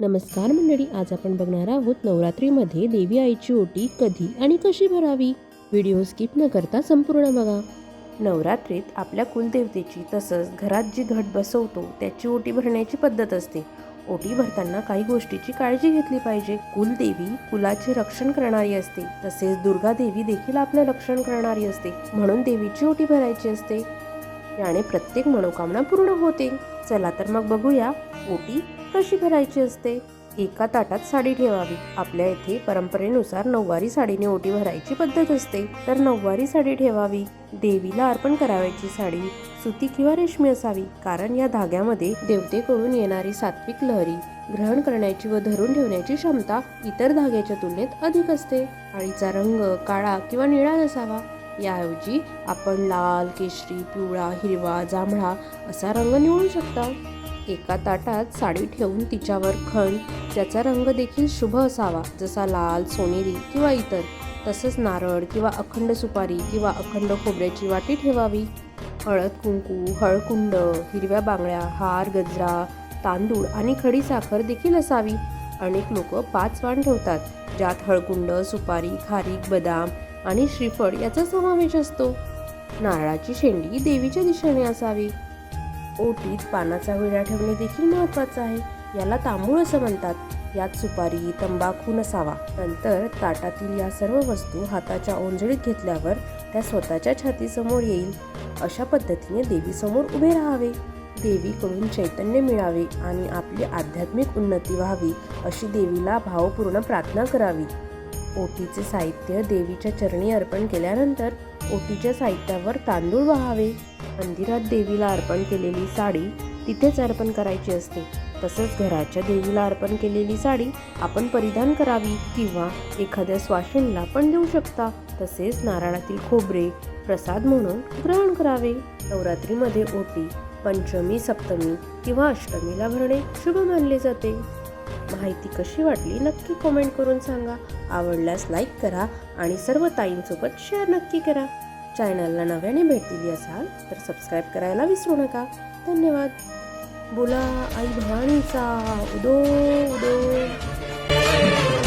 नमस्कार मंडळी आज आपण बघणार आहोत नवरात्रीमध्ये देवी आईची ओटी कधी आणि कशी भरावी? व्हिडिओ स्किप न करता संपूर्ण बघा. नवरात्रीत आपल्या कुलदेवतेची तसंच घरात जी घट बसवतो त्याची ओटी भरण्याची पद्धत असते. ओटी भरताना काही गोष्टीची काळजी घेतली पाहिजे. कुलदेवी कुलाचे रक्षण करणारी असते तसेच दुर्गा देवी देखील आपलं रक्षण करणारी असते म्हणून देवीची ओटी भरायची असते. याने प्रत्येक मनोकामना पूर्ण होते. चला तर मग बघूया ओटी कशी भरायची असते? एका ताटात साडी ठेवावी. आपल्या येथे परंपरेनुसार नऊवारी साडीने ओटी भरायची पद्धत असते. तर नऊवारी साडी ठेवावी. देवीला अर्पण करावयाची साडी सुती किंवा रेशमी असावी. कारण या धाग्यामध्ये देवतेकडून येणारी सात्विक लहरी ग्रहण करण्याची व धरून ठेवण्याची क्षमता इतर धाग्याच्या तुलनेत अधिक असते. आळीचा रंग काळा किंवा निळा नसावा. याऐवजी आपण लाल केशरी पिवळा हिरवा जांभळा असा रंग निवडू शकता. एका ताटात साडी ठेवून तिच्यावर खण ज्याचा रंग देखील शुभ असावा जसा लाल सोनेरी किंवा इतर तसंच नारळ किंवा अखंड सुपारी किंवा अखंड खोबऱ्याची वाटी ठेवावी. हळद कुंकू हळकुंड हिरव्या बांगड्या हार गजरा तांदूळ आणि खडी साखर देखील असावी. अनेक लोक पाच वाण ठेवतात ज्यात हळकुंड सुपारी खारीक बदाम आणि श्रीफळ याचा समावेश असतो. नारळाची शेंडी देवीच्या दिशेने असावी. ओटीत पानाचा विडा ठेवणे देखील महत्वाचं आहे. याला तांबूळ असं म्हणतात. यात सुपारी तंबाखू नसावा. नंतर ताटातील या सर्व वस्तू हाताच्या ओंजळीत घेतल्यावर त्या स्वतःच्या छातीसमोर येईल. अशा पद्धतीने देवीसमोर उभे राहावे. देवीकडून चैतन्य मिळावे आणि आपली आध्यात्मिक उन्नती व्हावी अशी देवीला भावपूर्ण प्रार्थना करावी. ओटीचे साहित्य देवीच्या चरणी अर्पण केल्यानंतर ओटीच्या साहित्यावर तांदूळ व्हावे. मंदिरात देवीला अर्पण केलेली साडी तिथेच अर्पण करायची असते. तसंच घराच्या देवीला अर्पण केलेली साडी आपण परिधान करावी किंवा एखाद्या स्वाशिनीला पण देऊ शकता. तसेच नारळातील खोबरे प्रसाद म्हणून ग्रहण करावे. नवरात्रीमध्ये ओटी पंचमी सप्तमी किंवा अष्टमीला भरणे शुभ मानले जाते. माहिती कशी वाटली नक्की कमेंट करून सांगा. आवडल्यास लाईक करा आणि सर्व ताईंसोबत शेअर नक्की करा. चॅनलला नव्याने भेट दिली असाल तर सबस्क्राईब करायला विसरू नका. धन्यवाद. बोला आई भवानीचा उदो उदो.